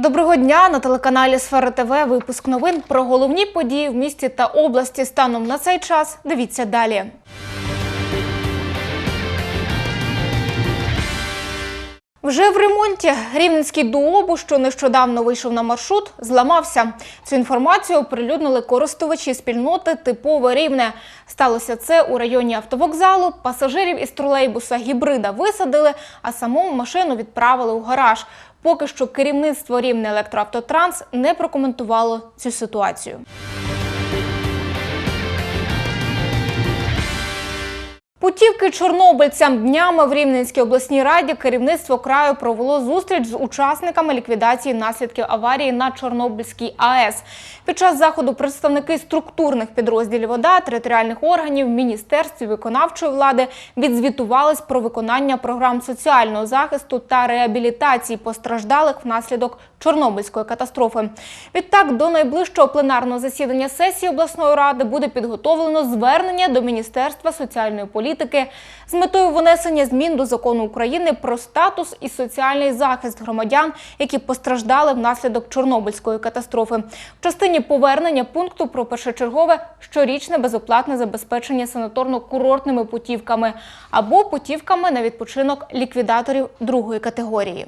Доброго дня на телеканалі Сфера ТВ. Випуск новин про головні події в місті та області станом на цей час. Дивіться далі. Вже в ремонті рівненський дуобу, що нещодавно вийшов на маршрут, зламався. Цю інформацію оприлюднили користувачі спільноти типове рівне. Сталося це у районі автовокзалу. Пасажирів із тролейбуса гібрида висадили, а саму машину відправили у гараж. Поки що керівництво рівне електроавтотранс не прокоментувало цю ситуацію. Путівки чорнобильцям днями в Рівненській обласній раді керівництво краю провело зустріч з учасниками ліквідації наслідків аварії на Чорнобильській АЕС. Під час заходу представники структурних підрозділів ОДА, територіальних органів, міністерств виконавчої влади відзвітувались про виконання програм соціального захисту та реабілітації постраждалих внаслідок Чорнобильської катастрофи. Відтак, до найближчого пленарного засідання сесії обласної ради буде підготовлено звернення до Міністерства соціальної політики з метою внесення змін до закону України про статус і соціальний захист громадян, які постраждали внаслідок Чорнобильської катастрофи. В частині повернення пункту про першочергове щорічне безоплатне забезпечення санаторно-курортними путівками або путівками на відпочинок ліквідаторів другої категорії.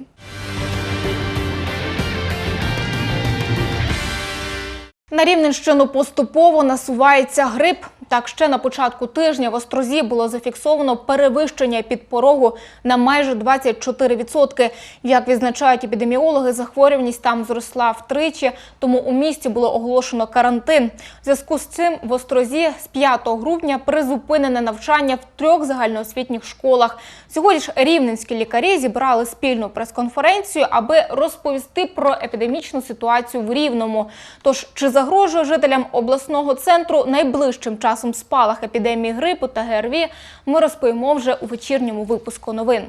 На Рівненщину поступово насувається грип. Так, ще на початку тижня в Острозі було зафіксовано перевищення підпорогу на майже 24%. Як відзначають епідеміологи, захворюваність там зросла втричі, тому у місті було оголошено карантин. В зв'язку з цим в Острозі з 5 грудня призупинене навчання в трьох загальноосвітніх школах. Сьогодні ж рівненські лікарі зібрали спільну прес-конференцію, аби розповісти про епідемічну ситуацію в Рівному. Тож чи загрожує жителям обласного центру найближчим часом спалах епідемії грипу та ГРВІ, ми розповімо вже у вечірньому випуску новин.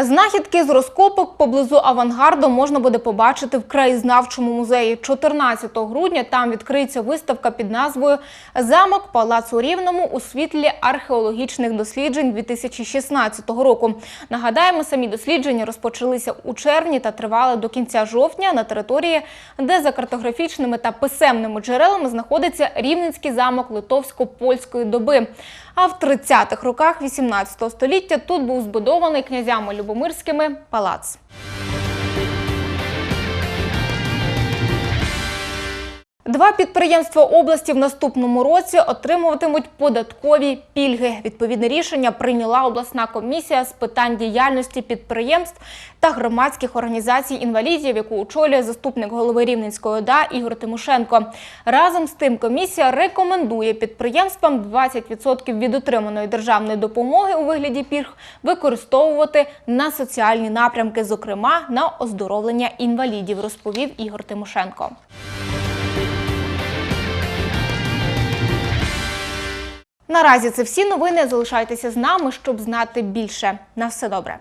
Знахідки з розкопок поблизу авангарду можна буде побачити в краєзнавчому музеї. 14 грудня там відкриється виставка під назвою Замок Палац у Рівному у світлі археологічних досліджень 2016 року. Нагадаємо, самі дослідження розпочалися у червні та тривали до кінця жовтня на території, де за картографічними та писемними джерелами знаходиться Рівненський замок литовсько-польської доби. А в 30-х роках 18 століття тут був збудований князями Любомирськими палац. Два підприємства області в наступному році отримуватимуть податкові пільги. Відповідне рішення прийняла обласна комісія з питань діяльності підприємств та громадських організацій інвалідів, яку очолює заступник голови Рівненської ОДА Ігор Тимошенко. Разом з тим комісія рекомендує підприємствам 20% від отриманої державної допомоги у вигляді пільг використовувати на соціальні напрямки, зокрема на оздоровлення інвалідів, розповів Ігор Тимошенко. Наразі це всі новини. Залишайтеся з нами, щоб знати більше. На все добре.